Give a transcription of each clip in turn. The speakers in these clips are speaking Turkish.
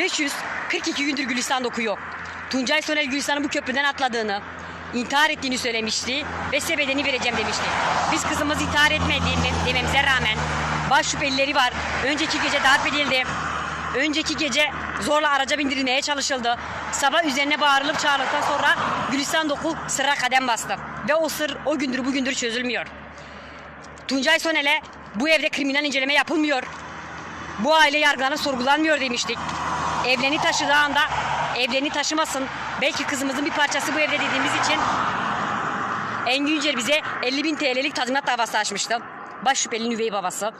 542 gündür Gülistan doku yok. Tuncay Soner Gülistan'ın bu köprüden atladığını, intihar ettiğini söylemişti ve size bedenini vereceğim demişti. Biz kızımız intihar etmedi dememize rağmen baş şüphelileri var. Önceki gece darp edildi. Önceki gece zorla araca bindirilmeye çalışıldı. Sabah üzerine bağırılıp çağrıldıktan sonra Gülistan Doku sıra kadem bastı. Ve o sır o gündür bugündür çözülmüyor. Tuncay Sonel'e bu evde kriminal inceleme yapılmıyor. Bu aile yargılanıp sorgulanmıyor demiştik. Evlerini taşıdığı anda evlerini taşımasın. Belki kızımızın bir parçası bu evde dediğimiz için Engin Yücel bize 50 bin TL'lik tazminat davası açmıştı. Baş şüphelinin üvey babası.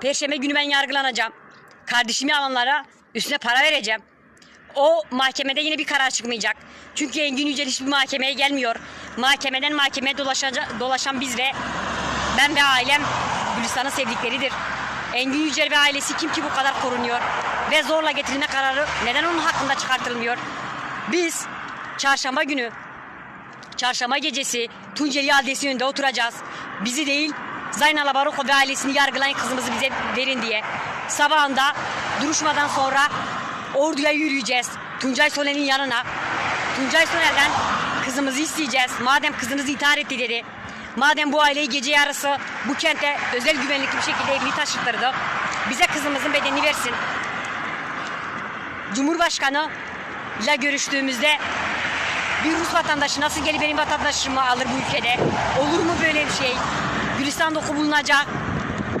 Perşembe günü ben yargılanacağım. Kardeşimi alanlara üstüne para vereceğim. O mahkemede yine bir karar çıkmayacak. Çünkü Engin Yücel hiçbir mahkemeye gelmiyor. Mahkemeden mahkemeye dolaşan biz ve ben ve ailem Gülistan'ın sevdikleridir. Engin Yücel ve ailesi kim ki bu kadar korunuyor? Ve zorla getirilme kararı neden onun hakkında çıkartılmıyor? Biz çarşamba günü, çarşamba gecesi Tunceli Adliyesi önünde oturacağız. Bizi değil, Zaynal Baroko ve ailesini yargılayın kızımızı bize verin diye. Sabahında duruşmadan sonra orduya yürüyeceğiz. Tuncay Soner'in yanına. Tuncay Soner'den kızımızı isteyeceğiz. Madem kızınız intihar etti dedi. Madem bu aileyi gece yarısı bu kente özel güvenlikli bir şekilde evini taşıttırdı. Bize kızımızın bedenini versin. Cumhurbaşkanı ile görüştüğümüzde bir Rus vatandaşı nasıl gelip benim vatandaşımı alır bu ülkede? Olur mu böyle bir şey? Gülistan doku bulunacak.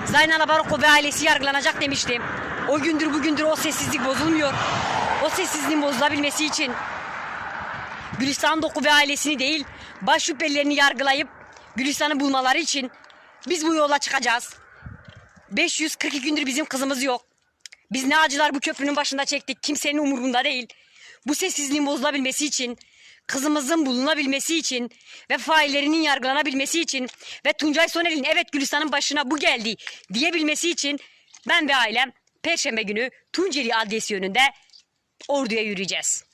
Zaynal Baroko ve ailesi yargılanacak demiştim. O gündür bugündür o sessizlik bozulmuyor. O sessizliğin bozulabilmesi için Gülistan Doku ve ailesini değil, baş şüphelilerini yargılayıp Gülistan'ı bulmaları için biz bu yola çıkacağız. 542 gündür bizim kızımız yok. Biz ne acılar bu köprünün başında çektik. Kimsenin umurunda değil. Bu sessizliğin bozulabilmesi için, kızımızın bulunabilmesi için ve faillerinin yargılanabilmesi için ve Tuncay Soner'in evet Gülistan'ın başına bu geldi diyebilmesi için ben ve ailem Perşembe günü Tunceli Adliyesi yönünde orduya yürüyeceğiz.